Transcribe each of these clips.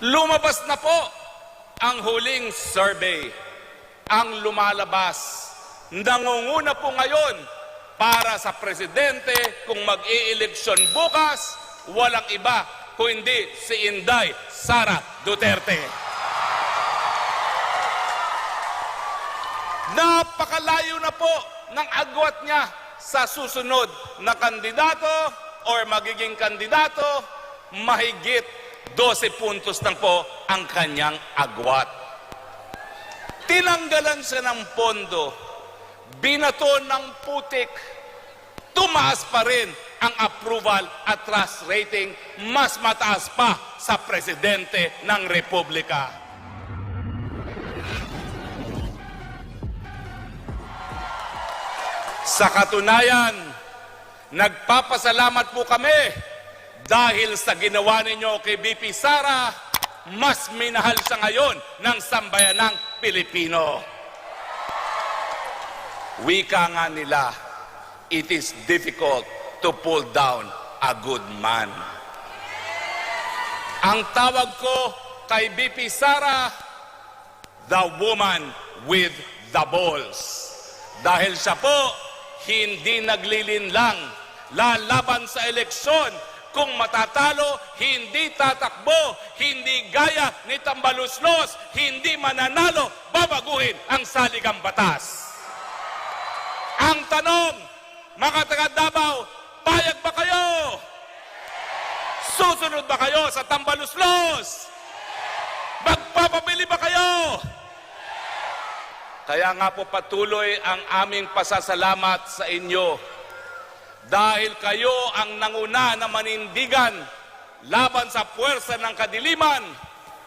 Lumabas na po ang huling survey. Ang lumalabas, nangunguna po ngayon para sa presidente kung mag-ieleksyon bukas, walang iba kundi si Inday Sara Duterte. Napakalayo na po ng agwat niya sa susunod na kandidato or magiging kandidato, mahigit 12 puntos lang po ang kanyang agwat. Tinanggalan siya ng pondo, binato ng putik, tumaas pa rin ang approval at trust rating, mas mataas pa sa presidente ng Republika. Sa katunayan, nagpapasalamat po kami dahil sa ginawa ninyo kay BP Sara, mas minahal siya ngayon ng sambayanang Pilipino. Wika nga nila, it is difficult to pull down a good man. Ang tawag ko kay BP Sara, the woman with the balls. Dahil siya po, hindi naglilinlang, lalaban sa eleksyon. Kung matatalo, hindi tatakbo, hindi gaya ni Tambaluslos, hindi mananalo, babaguhin ang saligang batas. Ang tanong, mga taga Davao, payag ba kayo? Susunod ba kayo sa Tambaluslos? Magpapabili ba kayo? Kaya nga po patuloy ang aming pasasalamat sa inyo dahil kayo ang nanguna na manindigan laban sa puwersa ng kadiliman.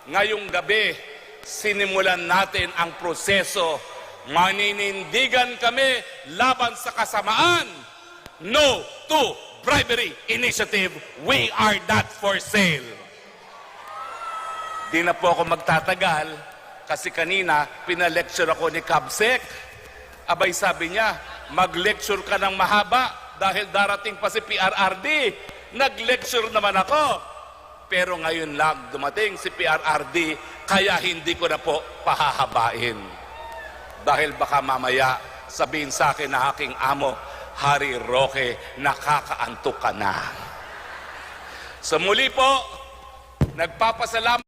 Ngayong gabi, sinimulan natin ang proseso. Maninindigan kami laban sa kasamaan. No to bribery initiative. We are not for sale. Di na po ako magtatagal kasi kanina pinalecture ako ni Kabsek. Abay sabi niya, mag-lecture ka ng mahaba dahil darating pa si PRRD. Nag-lecture naman ako. Pero ngayon lang dumating si PRRD, kaya hindi ko na po pahahabain. Dahil baka mamaya sabihin sa akin na aking amo, Hari Roque, nakakaantok ka na. Sa muli po, nagpapasalamat